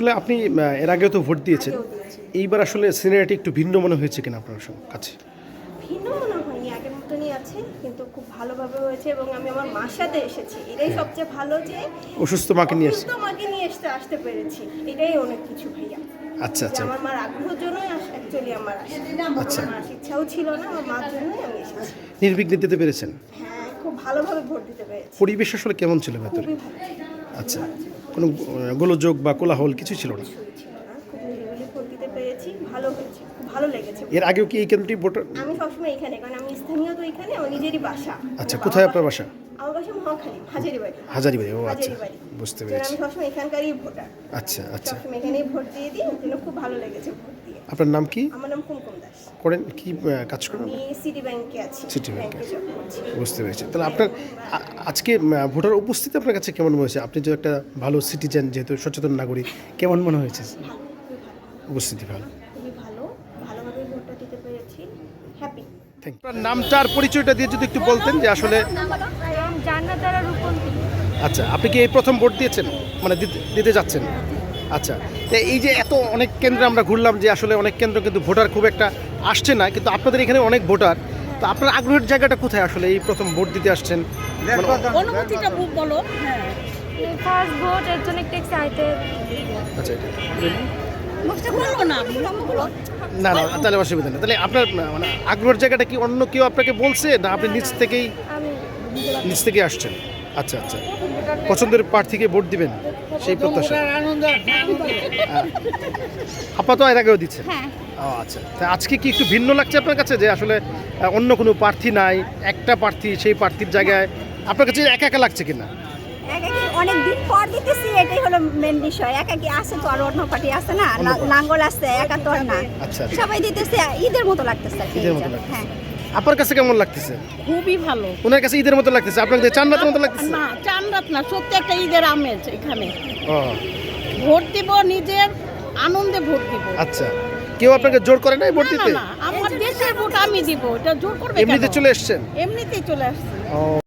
আসলে আপনি এর আগেও তো ভোট দিয়েছেন। এইবার আসলে সিনারিটি একটু ভিন্ন মনে হয়েছে কিনা আপনার সঙ্গে? কাছে। ভিন্ন মনে হয়নি আগের মতনই আছে কিন্তু খুব ভালোভাবে হয়েছে এবং আমি আমার মার সাথে এসেছি। এটাই সবচেয়ে ভালো যে অসুস্থ মাকে নিয়ে এসছে অসুস্থ মাকে নিয়ে আসতে আসতে পেরেছি। এটাই অনেক কিছু ভাইয়া। আচ্ছা আচ্ছা। আমার মার আগ্রহের জন্যই অ্যাকচুয়ালি আমার আচ্ছা। আমার ইচ্ছাও ছিল না আমার মার জন্যই আমি এসেছি। নির্বিঘ্নে দিতে পেরেছেন? হ্যাঁ খুব ভালোভাবে ভোট দিতে পেরেছি। পরিবেশ আসলে কেমন ছিল ভেতরে? আচ্ছা। কোনো গোলযোগ বা কোলাহল কিছু ছিল না? ভালো হয়েছে ভালো লেগেছে। এর আগেও কি এই কেন্দ্রটি ভোটার আমি সবসময় এখানে কারণ আমি স্থানীয় তো এখানে নিজেরই বাসা। আচ্ছা কোথায় আপনার বাসা? আমার বাসা মহাখালী হাজারিবাড়ি হাজারিবাড়ি ও আচ্ছা বুঝতে পেরেছি। আমি সবসময় এখানকারই ভোটার। আচ্ছা আচ্ছা। সবসময় এখানেই ভোট দিয়ে দিই ওর জন্য খুব ভালো লেগেছে ভোট দিয়ে। আপনার নাম কি? আমার নাম কুমকুম দাস। করেন কি কাজ করেন? আমি সিটি ব্যাংকে আছি সিটি ব্যাংকে। বুঝতে পেরেছি। তাহলে আপনার আজকে ভোটার উপস্থিতি আপনার কাছে কেমন মনে হয়েছে? আপনি যে একটা ভালো সিটিজেন যেহেতু সচেতন নাগরিক কেমন মনে হয়েছে? উপস্থিতি ভালো। খুবই ভালো ভালোভাবে ভোটটা দিতে পেরেছি। হ্যাপি থ্যাংক আপনার নামটা আর পরিচয়টা দিয়ে যদি একটু বলতেন যে আসলে জান্নাতারা রূপন্তী আচ্ছা আপনি কি এই প্রথম ভোট দিয়েছেন? মানে দিতে- দিতে যাচ্ছেন? আচ্ছা তো এই যে এত অনেক কেন্দ্রে আমরা ঘুরলাম যে আসলে অনেক কেন্দ্র কিন্তু ভোটার খুব একটা আসছে না কিন্তু আপনাদের এখানে অনেক ভোটার। তো আপনার আগ্রহের জায়গাটা কোথায় আসলে এই প্রথম ভোট দিতে আসছেন? মানে অনুভূতিটা বলো হ্যাঁ। ফার্স্ট ভোট এর জন্য একটু এক্সাইটেড আচ্ছা না না না তাহলে অসুবিধা নেই। তাহলে আপনার মানে আগ্রহের জায়গাটা কি অন্য কেউ আপনাকে বলছে না আপনি নিজ থেকেই নিজ থেকে আসছেন। আচ্ছা আচ্ছা। পছন্দের প্রার্থীকে ভোট দিবেন? সেই প্রত্যাশা। আপাতত এর আগেও দিচ্ছেন? হ্যাঁ। ও আচ্ছা। তা আজকে কি একটু ভিন্ন লাগছে আপনার কাছে যে আসলে অন্য কোনো প্রার্থী নাই একটা প্রার্থী সেই প্রার্থীর জায়গায় আপনার কাছে একা একা লাগছে কিনা? অনেক দিন পর দিতেছি এটাই হলো মেন বিষয়। একা কি আছে তো আর অন্য পার্টি আছে না। লাঙ্গল আছে একা তো আর না। আচ্ছা, আচ্ছা। সবাই দিতেছে ঈদের মতো লাগতেছে ঈদের মতো। হ্যাঁ। আপনার কাছে কেমন লাগতেছে? খুবই ভালো। ওনার কাছে ঈদের মতো লাগতেছে? আপনার কাছে চান্নাতের মতো লাগতেছে? না চান্দ না সত্যি একটা ঈদের আমেজ এখানে। ভোট দিব নিজের আনন্দে ভোট দিব। আচ্ছা। কেউ আপনাকে জোর করে নাই ভোট দিতে? না আমার দেশের ভোট আমি দিব এটা জোর করবে এমনিতে চলে এসছেন? এমনিতেই চলে আসছে।